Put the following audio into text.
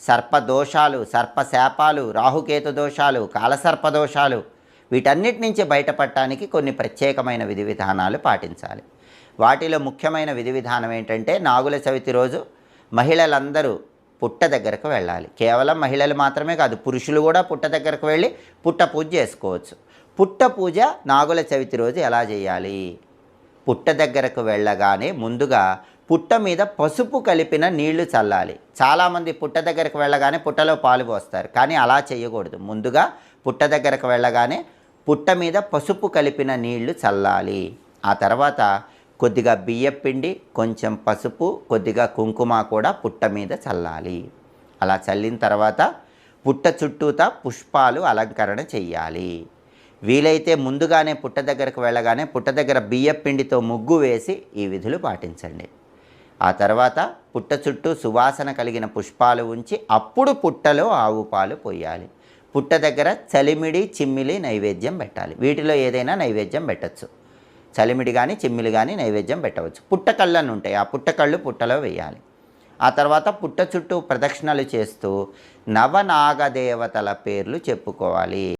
సర్పదోషాలు సర్పశాపాలు రాహుకేతు దోషాలు కాలసర్ప దోషాలు వీటన్నిటి నుంచి బయటపడటానికి కొన్ని ప్రత్యేకమైన విధి విధానాలు పాటించాలి. వాటిలో ముఖ్యమైన విధి విధానం ఏంటంటే నాగుల చవితి రోజు మహిళలందరూ పుట్ట దగ్గరకు వెళ్ళాలి. కేవలం మహిళలు మాత్రమే కాదు పురుషులు కూడా పుట్ట దగ్గరకు వెళ్ళి పుట్ట పూజ చేసుకోవచ్చు. పుట్ట పూజ నాగుల చవితి రోజు ఎలా చేయాలి? పుట్ట దగ్గరకు వెళ్ళగానే ముందుగా పుట్ట మీద పసుపు కలిపిన నీళ్ళు చల్లాలి. చాలామంది పుట్ట దగ్గరకు వెళ్ళగానే పుట్టలో పాలు పోస్తారు. కానీ అలా చేయకూడదు. ముందుగా పుట్ట దగ్గరకు వెళ్ళగానే పుట్ట మీద పసుపు కలిపిన నీళ్ళు చల్లాలి. ఆ తర్వాత కొద్దిగా బియ్యపిండి కొంచెం పసుపు కొద్దిగా కుంకుమ కూడా పుట్ట మీద చల్లాలి. అలా చల్లిన తర్వాత పుట్ట చుట్టూతా పుష్పాలు అలంకరణ చెయ్యాలి. వీలైతే ముందుగానే పుట్ట దగ్గరకు వెళ్ళగానే పుట్ట దగ్గర బియ్యపిండితో ముగ్గు వేసి ఈ విధులు పాటించండి. ఆ తర్వాత పుట్ట చుట్టూ సువాసన కలిగిన పుష్పాలు ఉంచి అప్పుడు పుట్టలో ఆవు పాలు పోయాలి పుట్ట దగ్గర చలిమిడి చిమ్మిలి నైవేద్యం పెట్టాలి. వీటిలో ఏదైనా నైవేద్యం పెట్టచ్చు. చలిమిడి కానీ చిమ్మిలి కానీ నైవేద్యం పెట్టవచ్చు. పుట్టకళ్ళను ఉంటాయి. ఆ పుట్టకళ్ళు పుట్టలో వేయాలి. ఆ తర్వాత పుట్ట చుట్టూ ప్రదక్షిణలు చేస్తూ నవనాగదేవతల పేర్లు చెప్పుకోవాలి.